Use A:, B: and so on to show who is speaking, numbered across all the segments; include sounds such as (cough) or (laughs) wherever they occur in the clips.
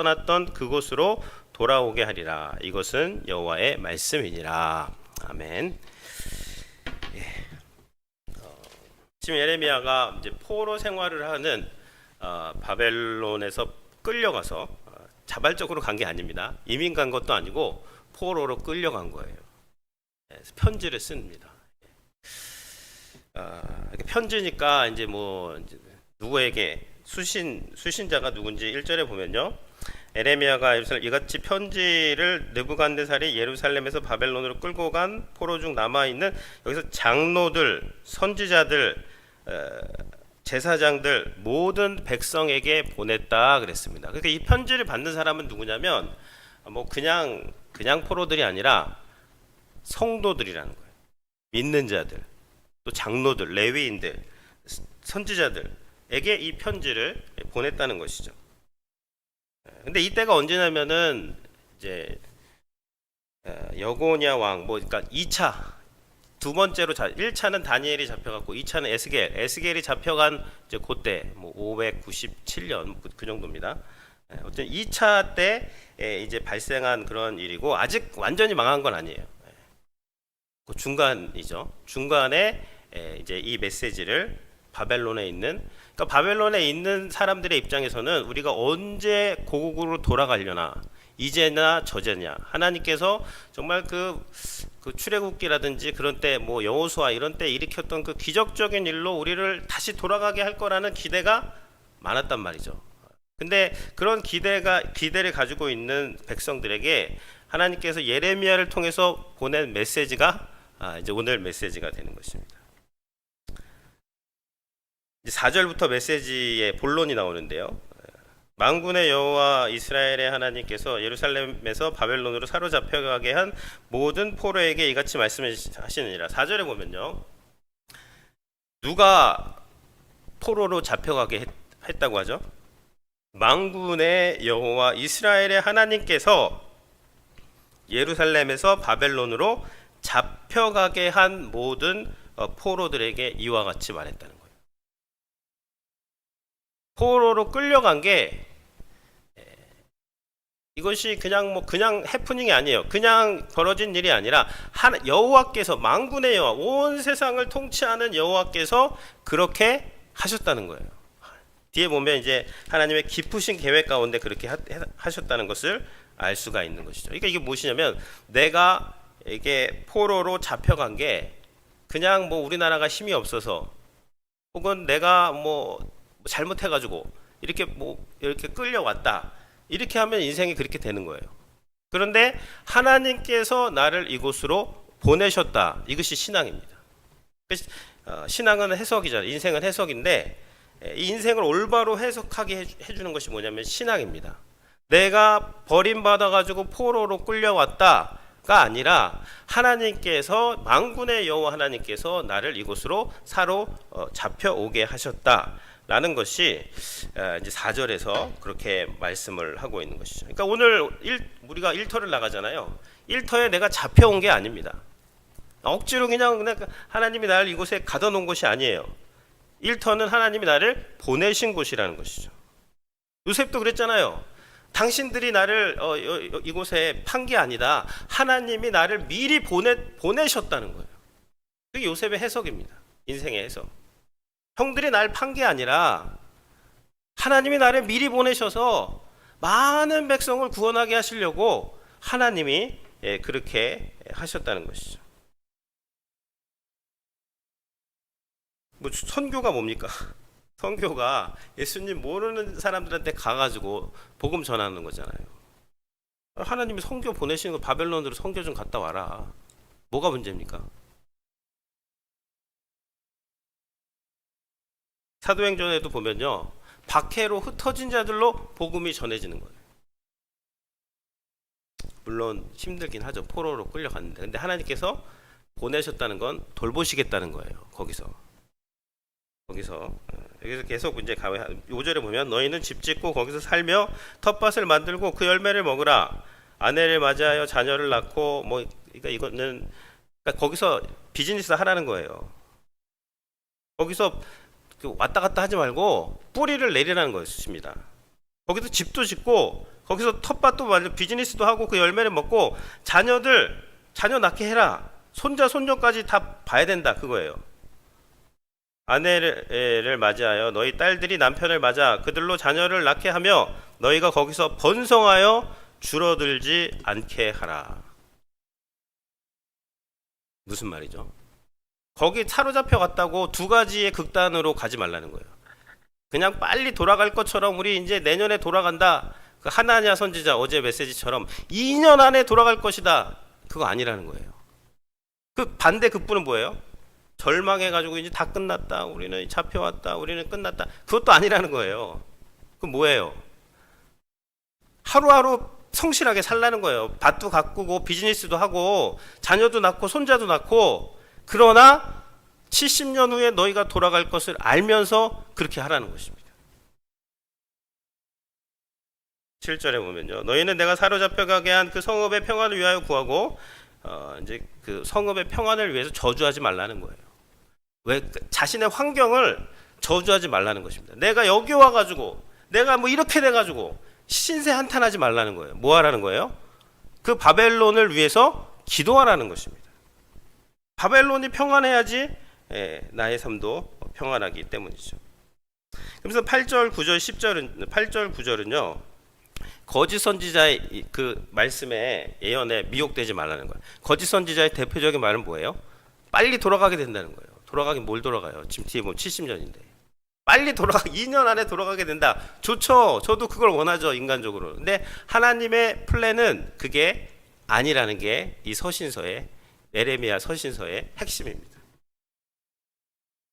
A: 떠났던 그곳으로 돌아오게 하리라. 이것은 여호와의 말씀이니라. 아멘. 예. 어, 지금 예레미야가 이제 포로 생활을 하는 어, 바벨론에서 끌려가서 어, 자발적으로 간 게 아닙니다. 이민 간 것도 아니고 포로로 끌려간 거예요. 그래서 편지를 씁니다. 아, 이렇게 편지니까 이제 뭐 이제 누구에게 수신 수신자가 누군지 1절에 보면요. 에레미야가 예루살렘 이같이 편지를 느부갓네살이 예루살렘에서 바벨론으로 끌고 간 포로 중 남아 있는 여기서 장로들, 선지자들, 어, 제사장들 모든 백성에게 보냈다 그랬습니다. 그러니까 이 편지를 받는 사람은 누구냐면 뭐 그냥 그냥 포로들이 아니라 성도들이라는 거예요. 믿는 자들, 또 장로들, 레위인들, 선지자들에게 이 편지를 보냈다는 것이죠. 근데 이때가 언제냐면은 이제 어, 여고냐 왕, 뭐 그러니까 2차 두 번째로 자, 1차는 다니엘이 잡혀갔고 2차는 에스겔, 에스겔이 잡혀간 이제 그때 뭐 597년 그 정도입니다. 예, 어쨌든 2차 때 예, 이제 발생한 그런 일이고 아직 완전히 망한 건 아니에요. 예. 그 중간이죠. 중간에 예, 이제 이 메시지를 바벨론에 있는 그러니까 바벨론에 있는 사람들의 입장에서는 우리가 언제 고국으로 돌아가려나 이제나 저제냐 하나님께서 정말 그, 그 출애굽기라든지 그런 때 뭐 여호수아 이런 때 일으켰던 그 기적적인 일로 우리를 다시 돌아가게 할 거라는 기대가 많았단 말이죠. 근데 그런 기대가 기대를 가지고 있는 백성들에게 하나님께서 예레미야를 통해서 보낸 메시지가 아, 이제 오늘 메시지가 되는 것입니다. 이제 4절부터 메시지의 본론이 나오는데요. 만군의 여호와 이스라엘의 하나님께서 예루살렘에서 바벨론으로 사로잡혀가게 한 모든 포로에게 이같이 말씀하시느니라. 4절에 보면요. 누가 포로로 잡혀가게 했, 했다고 하죠? 만군의 여호와 이스라엘의 하나님께서 예루살렘에서 바벨론으로 잡혀가게 한 모든 어, 포로들에게 이와 같이 말했다는. 포로로 끌려간 게 에, 이것이 그냥 뭐 그냥 해프닝이 아니에요. 그냥 벌어진 일이 아니라 한 여호와께서 만군의 여호와 온 세상을 통치하는 여호와께서 그렇게 하셨다는 거예요. 뒤에 보면 이제 하나님의 깊으신 계획 가운데 그렇게 하, 하셨다는 것을 알 수가 있는 것이죠. 그러니까 이게 무엇이냐면 내가 이게 포로로 잡혀간 게 그냥 뭐 우리나라가 힘이 없어서 혹은 내가 뭐 잘못해가지고 이렇게 뭐 이렇게 끌려왔다 이렇게 하면 인생이 그렇게 되는 거예요. 그런데 하나님께서 나를 이곳으로 보내셨다 이것이 신앙입니다. 어, 신앙은 해석이잖아요. 인생은 해석인데 이 인생을 올바로 해석하게 해주는 것이 뭐냐면 신앙입니다. 내가 버림받아 가지고 포로로 끌려왔다가 아니라 하나님께서 만군의 여호와 하나님께서 나를 이곳으로 사로 어, 잡혀오게 하셨다 라는 것이 어, 이제 4절에서 그렇게 말씀을 하고 있는 것이죠. 그러니까 오늘 일, 우리가 일터를 나가잖아요. 일터에 내가 잡혀온 게 아닙니다. 억지로 그냥, 그냥 하나님이 나를 이곳에 가둬 놓은 것이 아니에요. 일터는 하나님이 나를 보내신 곳이라는 것이죠. 요셉도 그랬잖아요. 당신들이 나를 어, 이곳에 판 게 아니다. 하나님이 나를 미리 보내 보내셨다는 거예요. 그게 요셉의 해석입니다. 인생의 해석. 형들이 날 판 게 아니라 하나님이 나를 미리 보내셔서 많은 백성을 구원하게 하시려고 하나님이 예, 그렇게 하셨다는 것이죠. 뭐 선교가 뭡니까? (laughs) 선교가 예수님 모르는 사람들한테 가가지고 복음 전하는 거잖아요. 하나님이 선교 보내시는 거 바벨론으로 선교 좀 갔다 와라. 뭐가 문제입니까? 사도행전에도 보면요. 박해로 흩어진 자들로 복음이 전해지는 거예요. 물론 힘들긴 하죠. 포로로 끌려갔는데. 근데 하나님께서 보내셨다는 건 돌보시겠다는 거예요. 거기서. 거기서 여기서 계속 이제 가요 5절에 보면 너희는 집 짓고 거기서 살며 텃밭을 만들고 그 열매를 먹으라 아내를 맞이하여 자녀를 낳고 뭐 그러니까 이거는 그러니까 거기서 비즈니스 하라는 거예요. 거기서 그 왔다 갔다 하지 말고 뿌리를 내리라는 것입니다. 거기서 집도 짓고 거기서 텃밭도 만들 비즈니스도 하고 그 열매를 먹고 자녀들 자녀 낳게 해라. 손자 손녀까지 다 봐야 된다 그거예요. 아내를 맞이하여 너희 딸들이 남편을 맞아 그들로 자녀를 낳게 하며 너희가 거기서 번성하여 줄어들지 않게 하라. 무슨 말이죠? 거기 사로잡혀 갔다고 두 가지의 극단으로 가지 말라는 거예요. 그냥 빨리 돌아갈 것처럼 우리 이제 내년에 돌아간다. 그 하나냐 선지자 어제 메시지처럼 2년 안에 돌아갈 것이다. 그거 아니라는 거예요. 그 반대 극부는 뭐예요? 절망해 가지고 이제 다 끝났다. 우리는 잡혀왔다. 우리는 끝났다. 그것도 아니라는 거예요. 그 뭐예요? 하루하루 성실하게 살라는 거예요. 밭도 가꾸고 비즈니스도 하고 자녀도 낳고 손자도 낳고 그러나 70년 후에 너희가 돌아갈 것을 알면서 그렇게 하라는 것입니다. 7절에 보면요. 너희는 내가 사로잡혀 가게 한 그 성읍의 평안을 위하여 구하고 어, 이제 그 성읍의 평안을 위해서 저주하지 말라는 거예요. 왜 자신의 환경을 저주하지 말라는 것입니다. 내가 여기 와 가지고 내가 뭐 이렇게 돼 가지고 신세 한탄하지 말라는 거예요. 뭐 하라는 거예요? 그 바벨론을 위해서 기도하라는 것입니다. 바벨론이 평안해야지 예, 나의 삶도 평안하기 때문이죠. 그래서 8절, 9절, 10절은 8절, 9절은요. 거짓 선지자의 이- 그 말씀에 예언에 미혹되지 말라는 거예요. 거짓 선지자의 대표적인 말은 뭐예요? 빨리 돌아가게 된다는 거예요. 돌아가긴 뭘 돌아가요? 지금 뒤에 보면 70년인데. 빨리 돌아가 2년 안에 돌아가게 된다. 좋죠. 저도 그걸 원하죠, 인간적으로. 근데 하나님의 플랜은 그게 아니라는 게 이 서신서의 에레미야 서신서의 핵심입니다.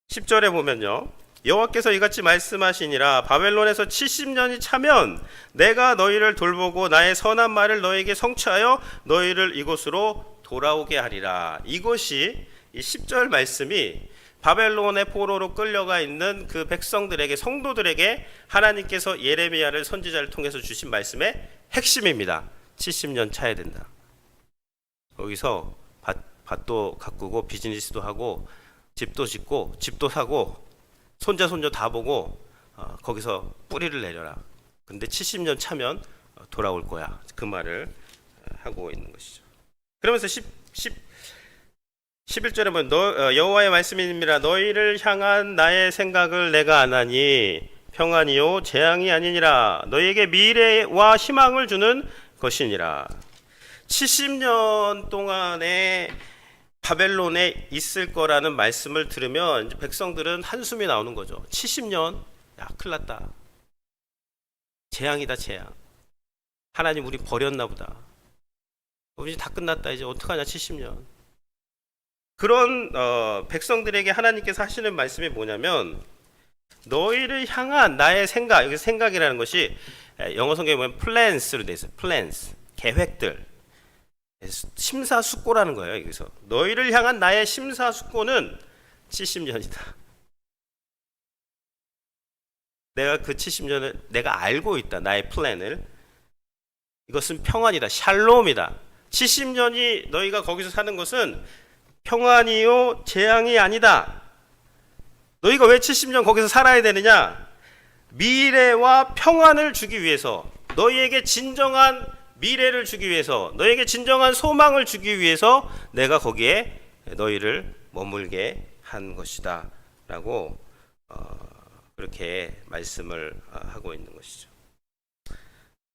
A: 10절에 보면요. 여호와께서 이같이 말씀하시니라 바벨론에서 70년이 차면 내가 너희를 돌보고 나의 선한 말을 너에게 성취하여 너희를 이곳으로 돌아오게 하리라. 이것이 이 10절 말씀이 바벨론의 포로로 끌려가 있는 그 백성들에게 성도들에게 하나님께서 예레미야를 선지자를 통해서 주신 말씀의 핵심입니다. 70년 차야 된다. 거기서 밭, 밭도 가꾸고 비즈니스도 하고 집도 짓고 집도 사고 손자 손녀 다 보고 어, 거기서 뿌리를 내려라. 근데 70년 차면 어, 돌아올 거야. 그 말을 어, 하고 있는 것이죠. 그러면서 10, 10 11절에 보면 너 어, 여호와의 말씀이니라 너희를 향한 나의 생각을 내가 아나니 평안이요 재앙이 아니니라 너희에게 미래와 희망을 주는 것이니라 70년 동안에 바벨론에 있을 거라는 말씀을 들으면 백성들은 한숨이 나오는 거죠. 70년, 야, 큰일 났다. 재앙이다, 재앙. 하나님 우리 버렸나 보다. 어, 이제 다 끝났다. 이제 어떡하냐, 70년. 그런 어, 백성들에게 하나님께서 하시는 말씀이 뭐냐면 너희를 향한 나의 생각, 여기 생각이라는 것이 에, 영어 성경에 보면 plans로 돼 있어요. plans, 계획들. 심사숙고라는 거예요. 여기서 너희를 향한 나의 심사숙고는 70년이다. 내가 그 70년을 내가 알고 있다. 나의 플랜을. 이것은 평안이다. 샬롬이다. 70년이 너희가 거기서 사는 것은 평안이요 재앙이 아니다. 너희가 왜 70년 거기서 살아야 되느냐? 미래와 평안을 주기 위해서 너희에게 진정한 미래를 주기 위해서 너에게 진정한 소망을 주기 위해서 내가 거기에 너희를 머물게 한 것이다라고 어, 그렇게 말씀을 어, 하고 있는 것이죠.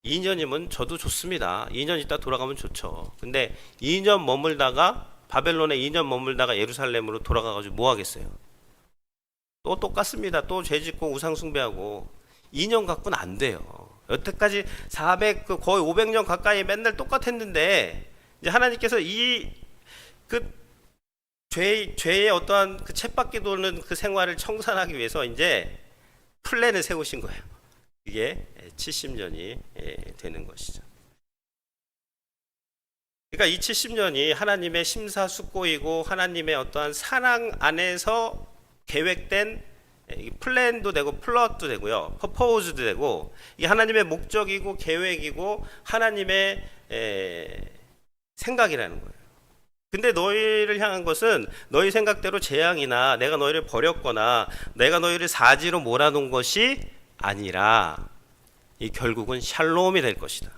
A: 2년이면 저도 좋습니다. 2년 있다 돌아가면 좋죠. 근데 2년 머물다가 바벨론에 2년 머물다가 예루살렘으로 돌아가가지고 뭐 하겠어요? 또 똑같습니다. 또 죄짓고 우상 숭배하고 2년 갖고는 안 돼요. 여태까지 400, 그 거의 500년 가까이 맨날 똑같았는데 이제 하나님께서 이그 죄, 죄의 어떠한 그 챗바퀴 도는 그 생활을 청산하기 위해서 이제 플랜을 세우신 거예요. 이게 70년이 되는 것이죠. 그러니까 이 70년이 하나님의 심사숙고이고 하나님의 어떠한 사랑 안에서 계획된 이 플랜도 되고 플롯도 되고요. 퍼포즈도 되고 이 하나님의 목적이고 계획이고 하나님의 에, 생각이라는 거예요. 근데 너희를 향한 것은 너희 생각대로 재앙이나 내가 너희를 버렸거나 내가 너희를 사지로 몰아놓은 것이 아니라 이 결국은 샬롬이 될 것이다.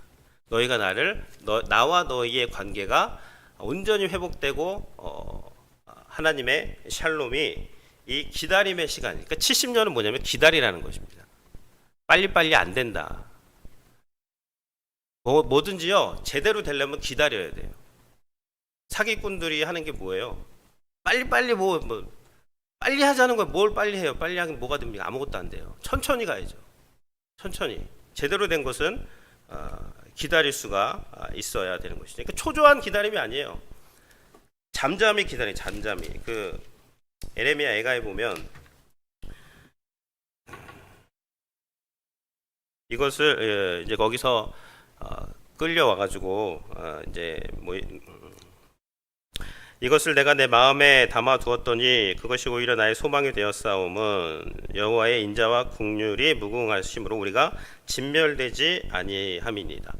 A: 너희가 나를 너, 나와 너희의 관계가 온전히 회복되고 어, 하나님의 샬롬이 이 기다림의 시간. 그러니까 70년은 뭐냐면 기다리라는 것입니다. 빨리빨리 안 된다. 뭐, 뭐든지요 제대로 되려면 기다려야 돼요. 사기꾼들이 하는 게 뭐예요? 빨리빨리 뭐, 뭐 빨리 하자는 거예요. 뭘 빨리 해요? 빨리 하긴 뭐가 됩니까? 아무것도 안 돼요. 천천히 가야죠. 천천히. 제대로 된 것은 어, 기다릴 수가 아, 있어야 되는 것이죠. 그러니까 초조한 기다림이 아니에요. 잠잠히 기다리, 잠잠히. 그 에레미야 애가에 보면 이것을 예, 이제 거기서 어, 끌려와 가지고 어, 이제 뭐 음, 이것을 내가 내 마음에 담아 두었더니 그것이 오히려 나의 소망이 되었사옴은 여호와의 인자와 국률이 무궁하심으로 우리가 진멸되지 아니함이니이다.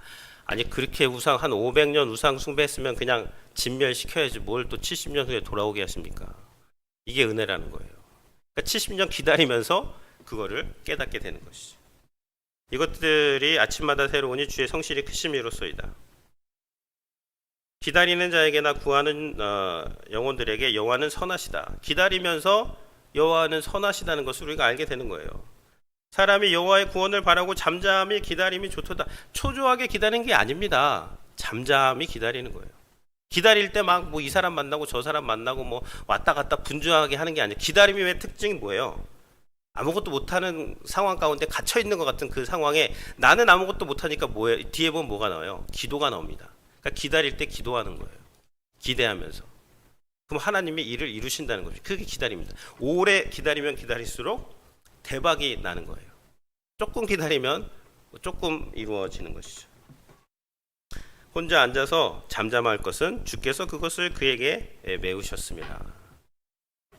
A: 아니 그렇게 우상 한 500년 우상 숭배했으면 그냥 진멸시켜야지 뭘 또 70년 후에 돌아오게 하십니까? 이게 은혜라는 거예요. 그러니까 70년 기다리면서 그거를 깨닫게 되는 것이죠. 이것들이 아침마다 새로우니 주의 성실이 크심이로소이다. 기다리는 자에게나 구하는 어, 영혼들에게 여호와는 선하시다. 기다리면서 여호와는 선하시다는 것을 우리가 알게 되는 거예요. 사람이 여호와의 구원을 바라고 잠잠히 기다림이 좋도다. 초조하게 기다리는 게 아닙니다. 잠잠히 기다리는 거예요. 기다릴 때 막 뭐 이 사람 만나고 저 사람 만나고 뭐 왔다 갔다 분주하게 하는 게 아니에요. 기다림이 왜 특징이 뭐예요? 아무것도 못하는 상황 가운데 갇혀 있는 것 같은 그 상황에 나는 아무것도 못하니까 뭐예요? 뒤에 보면 뭐가 나와요? 기도가 나옵니다. 그러니까 기다릴 때 기도하는 거예요. 기대하면서. 그럼 하나님이 일을 이루신다는 거죠. 그게 기다립니다. 오래 기다리면 기다릴수록 대박이 나는 거예요. 조금 기다리면 조금 이루어지는 것이죠. 혼자 앉아서 잠잠할 것은 주께서 그것을 그에게 메우셨습니다.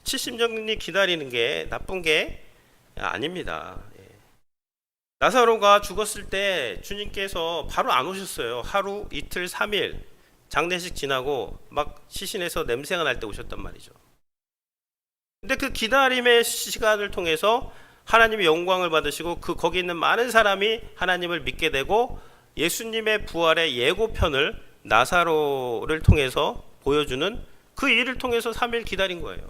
A: 70년이 기다리는 게 나쁜 게 아닙니다. 예. 나사로가 죽었을 때 주님께서 바로 안 오셨어요. 하루, 이틀, 삼일 장례식 지나고 막 시신에서 냄새가 날 때 오셨단 말이죠. 근데 그 기다림의 시간을 통해서 하나님의 영광을 받으시고 그 거기 있는 많은 사람이 하나님을 믿게 되고 예수님의 부활의 예고편을 나사로를 통해서 보여주는 그 일을 통해서 3일 기다린 거예요.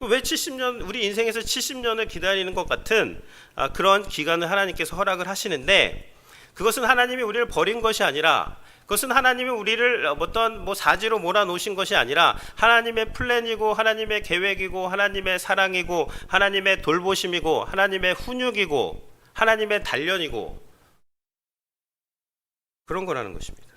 A: 왜 70년 우리 인생에서 70년을 기다리는 것 같은 아, 그런 기간을 하나님께서 허락을 하시는데 그것은 하나님이 우리를 버린 것이 아니라 그것은 하나님이 우리를 어떤 뭐 사지로 몰아놓으신 것이 아니라 하나님의 플랜이고 하나님의 계획이고 하나님의 사랑이고 하나님의 돌보심이고 하나님의 훈육이고 하나님의 단련이고 그런 거라는 것입니다.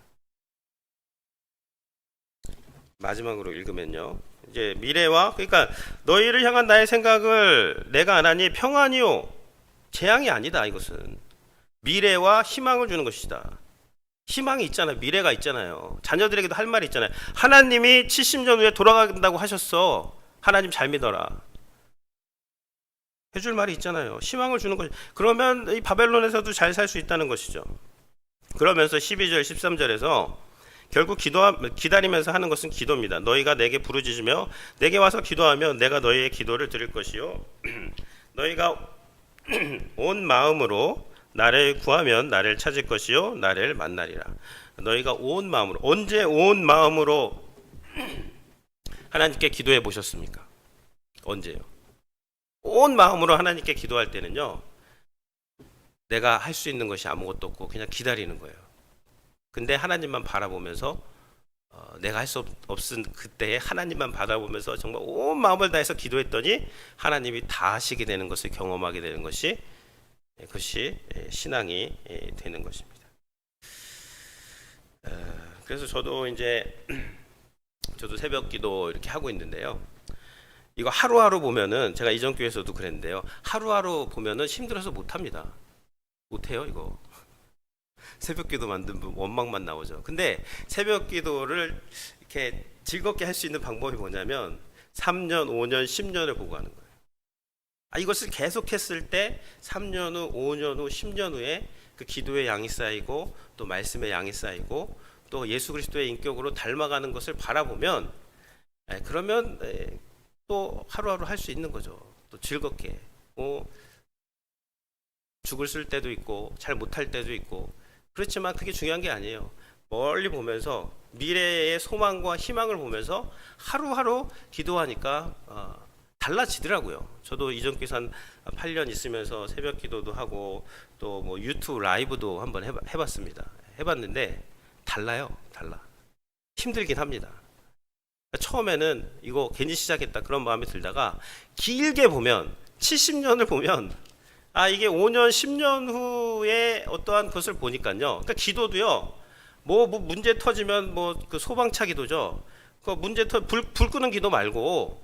A: 마지막으로 읽으면요. 이제 미래와 그러니까 너희를 향한 나의 생각을 내가 안 하니 평안이요 재앙이 아니다 이것은 미래와 희망을 주는 것이다. 희망이 있잖아요. 미래가 있잖아요. 자녀들에게도 할 말이 있잖아요. 하나님이 70년 후에 돌아간다고 하셨어. 하나님 잘 믿어라. 해줄 말이 있잖아요. 희망을 주는 것. 그러면 이 바벨론에서도 잘 살 수 있다는 것이죠. 그러면서 12절, 13절에서 결국 기도 기다리면서 하는 것은 기도입니다. 너희가 내게 부르짖으며 내게 와서 기도하면 내가 너희의 기도를 들을 것이요 (clears throat) 너희가 (clears throat) 온 마음으로 나를 구하면 나를 찾을 것이요 나를 만나리라. 너희가 온 마음으로 언제 온 마음으로 (clears throat) 하나님께 기도해 보셨습니까? 언제요? 온 마음으로 하나님께 기도할 때는요. 내가 할 수 있는 것이 아무것도 없고 그냥 기다리는 거예요. 근데 하나님만 바라보면서 어, 내가 할 수 없은 그때에 하나님만 바라보면서 정말 온 마음을 다해서 기도했더니 하나님이 다 하시게 되는 것을 경험하게 되는 것이 예, 그것이 예, 신앙이 예, 되는 것입니다. 어, 그래서 저도 이제 (clears throat) 저도 새벽 기도 이렇게 하고 있는데요. 이거 하루하루 보면은 제가 이전 교회에서도 그랬는데요. 하루하루 보면은 힘들어서 못 합니다. 못 해요, 이거. (laughs) 새벽 기도 만든 분 원망만 나오죠. 근데 새벽 기도를 이렇게 즐겁게 할 수 있는 방법이 뭐냐면 3년, 5년, 10년을 보고 하는 거예요. 아, 이것을 계속했을 때 3년 후, 5년 후, 10년 후에 그 기도의 양이 쌓이고 또 말씀의 양이 쌓이고 또 예수 그리스도의 인격으로 닮아가는 것을 바라보면 에, 그러면 에, 또 하루하루 할 수 있는 거죠. 또 즐겁게. 어, 죽을 쓸 때도 있고 잘 못할 때도 있고 그렇지만 그게 중요한 게 아니에요. 멀리 보면서 미래의 소망과 희망을 보면서 하루하루 기도하니까 어, 달라지더라고요. 저도 이전 교사 한 8년 있으면서 새벽 기도도 하고 또 뭐 유튜브 라이브도 한번 해봐, 해봤습니다. 해봤는데 달라요, 달라. 힘들긴 합니다. 처음에는 이거 괜히 시작했다 그런 마음이 들다가 길게 보면 70년을 보면 아 이게 5년 10년 후에 어떠한 것을 보니까요. 그러니까 기도도요. 뭐, 뭐 문제 터지면 뭐 그 소방차 기도죠. 그 문제 터불 불 끄는 기도 말고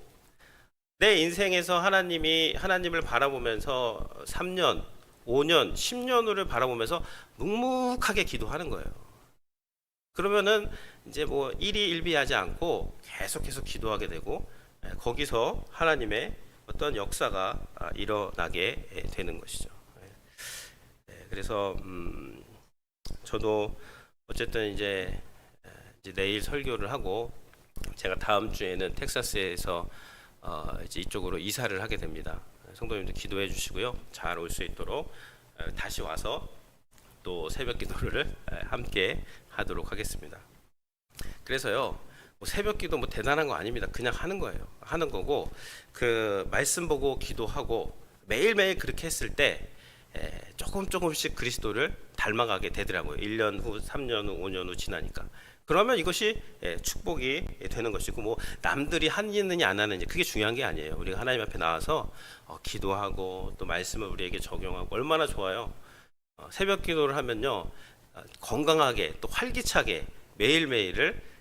A: 내 인생에서 하나님이 하나님을 바라보면서 3년, 5년, 10년 후를 바라보면서 묵묵하게 기도하는 거예요. 그러면은 이제 뭐 일이 일비하지 않고 계속해서 기도하게 되고 예, 거기서 하나님의 어떤 역사가 아, 일어나게 예, 되는 것이죠. 예. 예, 그래서 음, 저도 어쨌든 이제, 에, 이제 내일 설교를 하고 제가 다음 주에는 텍사스에서 어, 이제 이쪽으로 이사를 하게 됩니다. 성도님들 기도해 주시고요. 잘 올 수 있도록 에, 다시 와서 또 새벽 기도를 에, 함께 하도록 하겠습니다. 그래서요. 뭐 새벽 기도 뭐 대단한 거 아닙니다. 그냥 하는 거예요. 하는 거고 그 말씀 보고 기도하고 매일매일 그렇게 했을 때 에, 조금 조금씩 그리스도를 닮아가게 되더라고요. 1년 후, 3년 후, 5년 후 지나니까. 그러면 이것이 예, 축복이 되는 것이고 뭐 남들이 하느냐 안 하느냐 그게 중요한 게 아니에요. 우리가 하나님 앞에 나와서 어, 기도하고 또 말씀을 우리에게 적용하고 얼마나 좋아요. 어, 새벽 기도를 하면요 어, 건강하게 또 활기차게 매일매일을 에,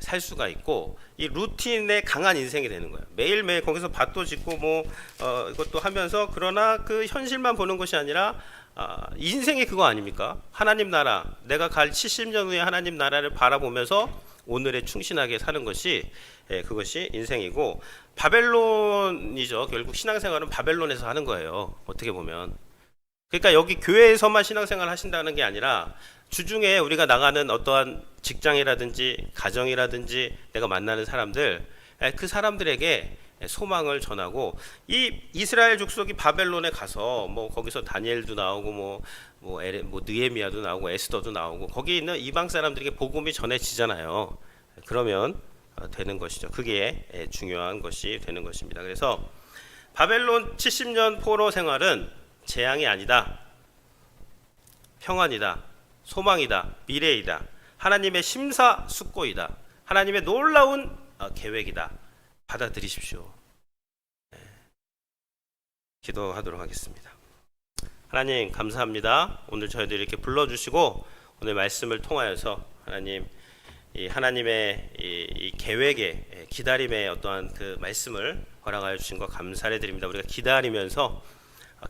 A: 살 수가 있고 이 루틴에 강한 인생이 되는 거예요. 매일 매일 거기서 밭도 짓고 뭐 어, 이것도 하면서 그러나 그 현실만 보는 것이 아니라 아, 인생이 그거 아닙니까? 하나님 나라 내가 갈 70년 후에 하나님 나라를 바라보면서 오늘에 충신하게 사는 것이 예, 그것이 인생이고 바벨론이죠. 결국 신앙생활은 바벨론에서 하는 거예요. 어떻게 보면 그러니까 여기 교회에서만 신앙생활 하신다는 게 아니라 주중에 우리가 나가는 어떠한 직장이라든지 가정이라든지 내가 만나는 사람들 에, 그 사람들에게 소망을 전하고 이 이스라엘 족속이 바벨론에 가서 뭐 거기서 다니엘도 나오고 뭐 뭐, 에레, 뭐 느헤미야도 나오고 에스더도 나오고 거기 있는 이방 사람들에게 복음이 전해지잖아요. 그러면 어, 되는 것이죠. 그게 에, 중요한 것이 되는 것입니다. 그래서 바벨론 70년 포로 생활은 재앙이 아니다. 평안이다. 소망이다. 미래이다. 하나님의 심사숙고이다. 하나님의 놀라운 어, 계획이다. 받아들이십시오. 네. 기도하도록 하겠습니다. 하나님 감사합니다. 오늘 저희들 이렇게 불러주시고 오늘 말씀을 통하여서 하나님 이 하나님의 이, 이 계획에 기다림의 어떠한 그 말씀을 허락하여 주신 것 감사를 드립니다. 우리가 기다리면서 어,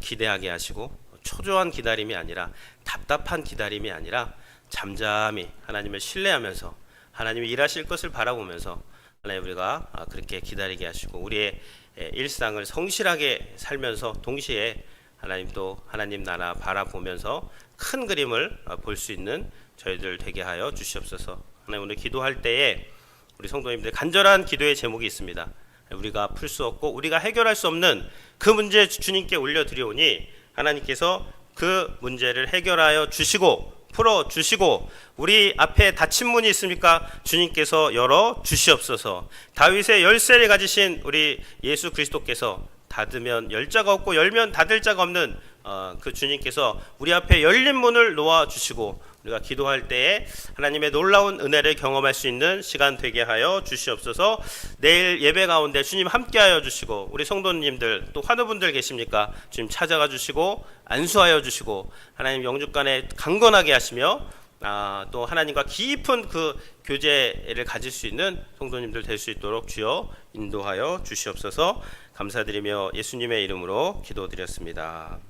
A: 기대하게 하시고 초조한 기다림이 아니라 답답한 기다림이 아니라 잠잠히 하나님을 신뢰하면서 하나님이 일하실 것을 바라보면서 하나님 우리가 아, 그렇게 기다리게 하시고 우리의 에, 일상을 성실하게 살면서 동시에 하나님도 하나님 나라 바라보면서 큰 그림을 어, 볼수 있는 저희들 되게 하여 주시옵소서. 하나님 오늘 기도할 때에 우리 성도님들 간절한 기도의 제목이 있습니다. 우리가 풀 수 없고 우리가 해결할 수 없는 그 문제 주님께 올려드리오니 하나님께서 그 문제를 해결하여 주시고 풀어 주시고 우리 앞에 닫힌 문이 있습니까? 주님께서 열어 주시옵소서. 다윗의 열쇠를 가지신 우리 예수 그리스도께서 닫으면 열 자가 없고 열면 닫을 자가 없는 어, 그 주님께서 우리 앞에 열린 문을 놓아 주시고 우리가 기도할 때에 하나님의 놀라운 은혜를 경험할 수 있는 시간 되게 하여 주시옵소서. 내일 예배 가운데 주님 함께하여 주시고 우리 성도님들 또 환우분들 계십니까? 주님 찾아가 주시고 안수하여 주시고 하나님 영육간에 강건하게 하시며 아, 또 하나님과 깊은 그 교제를 가질 수 있는 성도님들 될 수 있도록 주여 인도하여 주시옵소서. 감사드리며 예수님의 이름으로 기도드렸습니다.